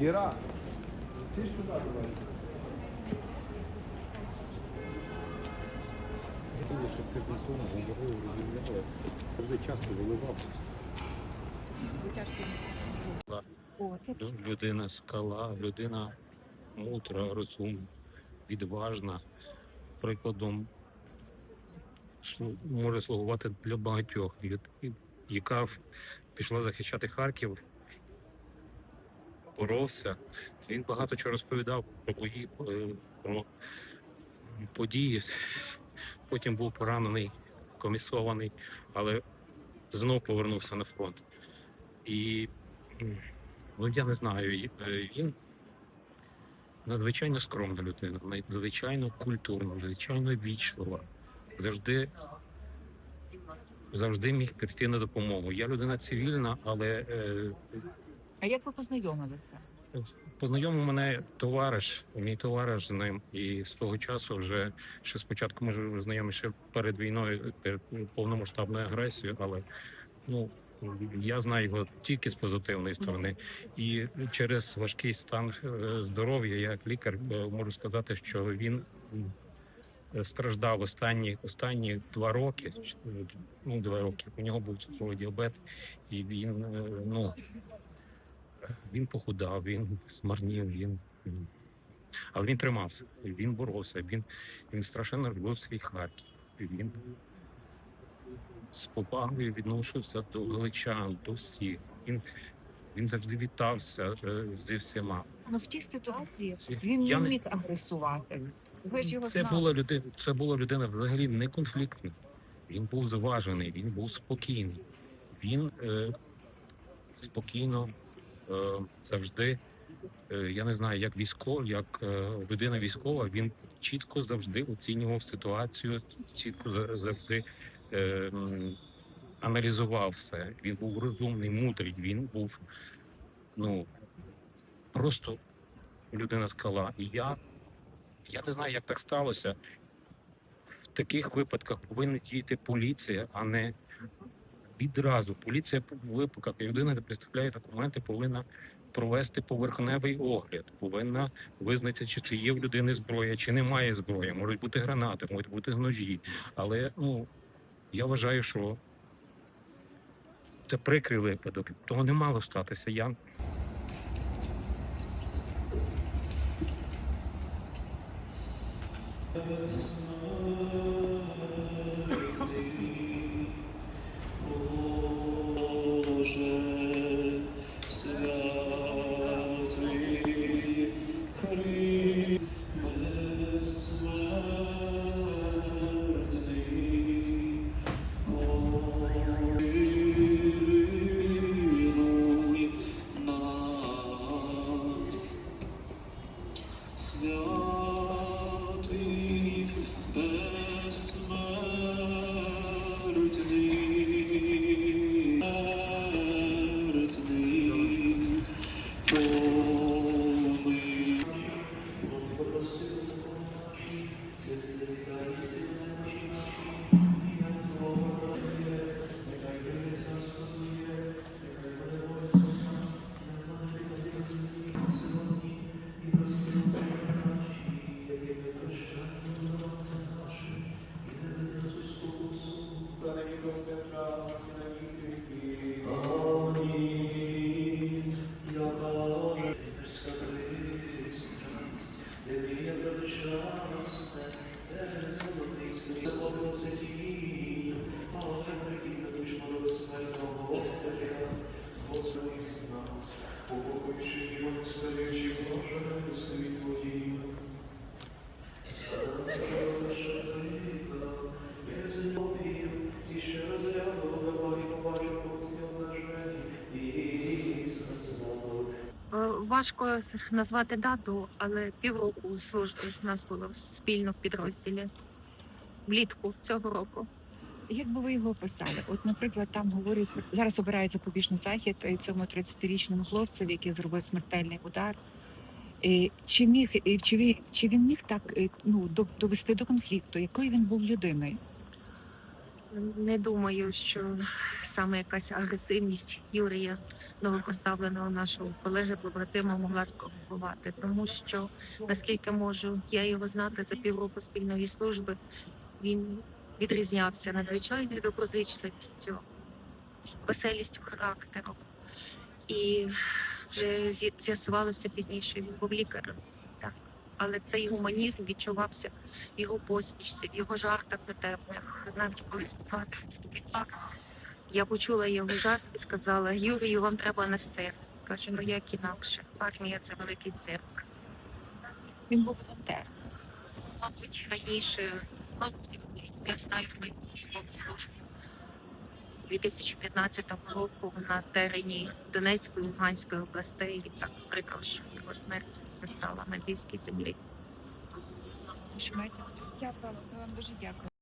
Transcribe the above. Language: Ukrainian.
Іра, сюди, давай. Щоб ти культурно говорив, розмовляв. Завжди часто виливався. Людина скала, людина мудра, розумна, відважна. Прикладом може слугувати для багатьох, яка пішла захищати Харків, боровся. Він багато чого розповідав про бої, е, про події. Потім був поранений, комісований, але знов повернувся на фронт. І ну я не знаю, е, він надзвичайно скромна людина, надзвичайно культурна, надзвичайно вічлива. Завжди, завжди міг прийти на допомогу. Я людина цивільна, але е, а як ви познайомилися? Познайомив мене товариш, мій товариш з ним, і з того часу вже ще спочатку ми ж знайомі ще перед війною, перед повномасштабною агресією, але ну я знаю його тільки з позитивної сторони. І через важкий стан е, здоров'я, я як лікар е, можу сказати, що він е, страждав останні останні два роки. Ну, два роки. У нього був цукровий діабет, і він ну. Він похудав, він смарнів, він. Але він тримався, він боровся, він, він страшенно любив свій Харків. Він з повагою відношився до галичан, до всіх. Він, він завжди вітався е, зі всіма. Ну в тій ситуації він я не не- міг агресувати. Ви ж його Це знали. була людина, це була людина взагалі не конфліктна. Він був зважений, він був спокійний. Він е, спокійно завжди, е, я не знаю, як військов, як е, людина військова, він чітко завжди оцінював ситуацію, чітко завжди е, аналізував все. Він був розумний, мудрий, він був ну просто людина скала. І я, я не знаю, як так сталося. В таких випадках повинна діяти поліція, а не відразу. Поліція в людина не представляє документи, повинна провести поверхневий огляд, повинна визнати, чи це є в людини зброя, чи немає зброї. Можуть бути гранати, можуть бути ножі. Але ну я вважаю, що це прикрий випадок. Того не мало статися. Я Боже, Отця, Господи нас, упокоївши його, старичі, Боже, світ Твоїм. Я зловив, і ще розглянув, давай побачив гості обнажені, і сказав, Е, Важко назвати дату, але півроку служби в нас було спільно в підрозділі влітку цього року. Як би ви його описали? От, наприклад, там говорять, зараз обирається побіжний захід цьому 30-річному хлопцеві, який зробив смертельний удар. Чи міг чи він, чи він міг так ну довести до конфлікту, якою він був людиною? Не думаю, що саме якась агресивність Юрія новопоставленого нашого колеги побратима могла спровокувати, тому що наскільки можу я його знати за півроку спільної служби, він відрізнявся надзвичайною доброзичливістю, веселістю характеру. І вже з'ясувалося пізніше, він був лікарем. Але цей гуманізм відчувався в його посмішці, в його жартах дотепних. Навіть коли співати підпак, я почула його жарт і сказала: Юрію, вам треба на сцену. Каже, ну як інакше. Армія це великий цирк. Він був волонтером. Мабуть, раніше, мабуть, я знаю військову службу. 2015 року на терені Донецької Луганської областей так прикро, що його смерть застала на львівській землі. Дякую, вам дуже дякую.